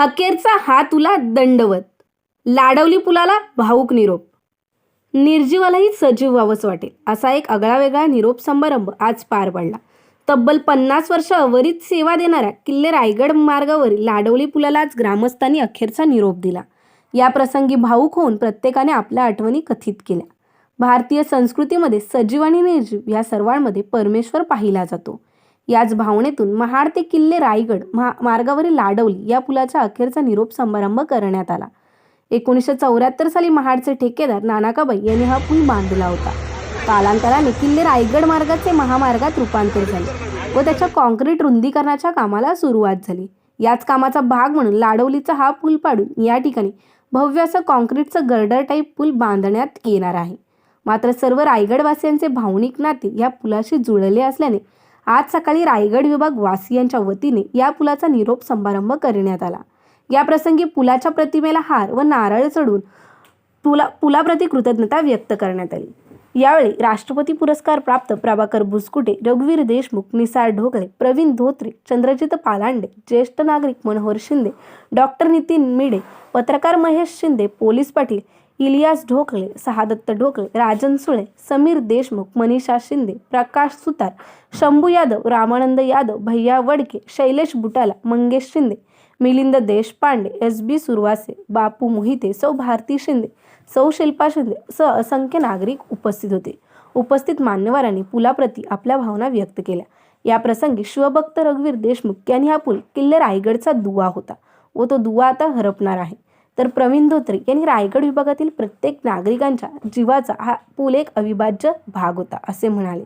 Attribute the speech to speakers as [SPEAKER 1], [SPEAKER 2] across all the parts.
[SPEAKER 1] अखेरचा हा तुला दंडवत. लाडवली पुलाला भाऊक निरोप. निर्जीवालाही सजीव व्हावंच वाटेल असा एक आगळा वेगळा निरोप समारंभ आज पार पडला. तब्बल पन्नास वर्ष अवरीत सेवा देणाऱ्या किल्ले रायगड मार्गावरील लाडवली पुलाला आज ग्रामस्थांनी अखेरचा निरोप दिला. या प्रसंगी भाऊक होऊन प्रत्येकाने आपल्या आठवणी कथित केल्या. भारतीय संस्कृतीमध्ये सजीव आणि निर्जीव या सर्वांमध्ये परमेश्वर पाहिला जातो. याच भावनेतून महाड ते किल्ले रायगड महा मार्गावरील लाडवली या पुलाच्या अखेरचा निरोप समारंभ करण्यात आला. एकोणीसशे चौऱ्याहत्तर साली महाडचे ठेकेदार नानाकाबाई यांनी हा पूल बांधला होता. कालांतराने किल्ले रायगड मार्गाचे महामार्गात रूपांतर झाले व त्याच्या कॉन्क्रीट रुंदीकरणाच्या कामाला सुरुवात झाली. याच कामाचा भाग म्हणून लाडवलीचा हा पूल पाडून या ठिकाणी भव्य असं कॉन्क्रीटचं गर्डर टाईप पूल बांधण्यात येणार आहे. मात्र सर्व रायगडवासियांचे भावनिक नाते या पुलाशी जुळले असल्याने आज सकाळी रायगड विभाग वासियांच्या वतीने या पुलाचा निरोप समारंभ करण्यात आला. या प्रसंगी पुलाच्या प्रतिमेला हार व नारळ चढून पुला पुलाप्रती कृतज्ञता व्यक्त करण्यात आली. यावेळी राष्ट्रपती पुरस्कार प्राप्त प्रभाकर भुसकुटे रघुवीर देशमुख निसार ढोकळे प्रवीण धोत्रे चंद्रजित पालांडे ज्येष्ठ नागरिक मनोहर शिंदे डॉक्टर नितीन मिडे पत्रकार Mahesh Shinde police Patil Ilyas Dhokle Sahadatta Dhokle Rajan Sule Sameer Deshmukh Manisha Shinde Prakash Sutar Shambhu Yadav Ramanand Yadav Bhaiya Wadke Shailesh Butala Mangesh Shinde Milind Deshpande S B Surwase Bapu Mohite सौ भारती शिंदे सौ शिल्पा शिंदे स असंख्य नागरिक उपस्थित होते. उपस्थित मान्यवरांनी पुलाप्रती आपल्या भावना व्यक्त केल्या. या प्रसंगी शिवभक्त रघुवीर देशमुख यांनी हा पूल किल्ले रायगडचा दुवा होता व तो दुवा आता हरपणार आहे. तर प्रवीण धोत्रे यांनी रायगड विभागातील प्रत्येक नागरिकांच्या जीवाचा हा पूल एक अविभाज्य भाग होता असे म्हणाले.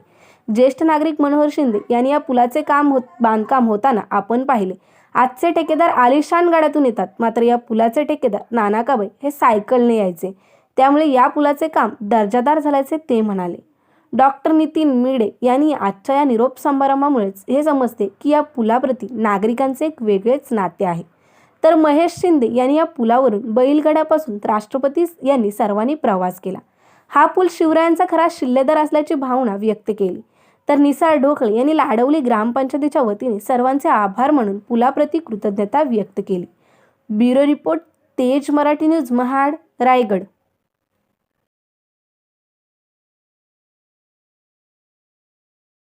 [SPEAKER 1] ज्येष्ठ नागरिक मनोहर शिंदे यांनी या पुलाचे काम होत बांधकाम होताना आपण पाहिले. आजचे ठेकेदार आलिशान गाड्यातून येतात मात्र या पुलाचे ठेकेदार नाना काबाई हे सायकलने यायचे. त्यामुळे या पुलाचे काम दर्जादार झाल्याचे ते म्हणाले. डॉक्टर नितीन मिडे यांनी आजच्या या निरोप समारंभामुळेच हे समजते की या पुलाप्रती नागरिकांचे एक वेगळेच नाते आहे. तर महेश शिंदे यांनी या पुलावरून बैलगड्यापासून राष्ट्रपती यांनी सर्वांनी प्रवास केला. हा पूल शिवरायांचा खरा शिल्लेदार असल्याची भावना व्यक्त केली. तर निसार ढोकळे यांनी लाडवली ग्रामपंचायतीच्या वतीने सर्वांचे आभार म्हणून पुलाप्रती कृतज्ञता व्यक्त केली. ब्युरो रिपोर्ट तेज मराठी न्यूज महाड रायगड.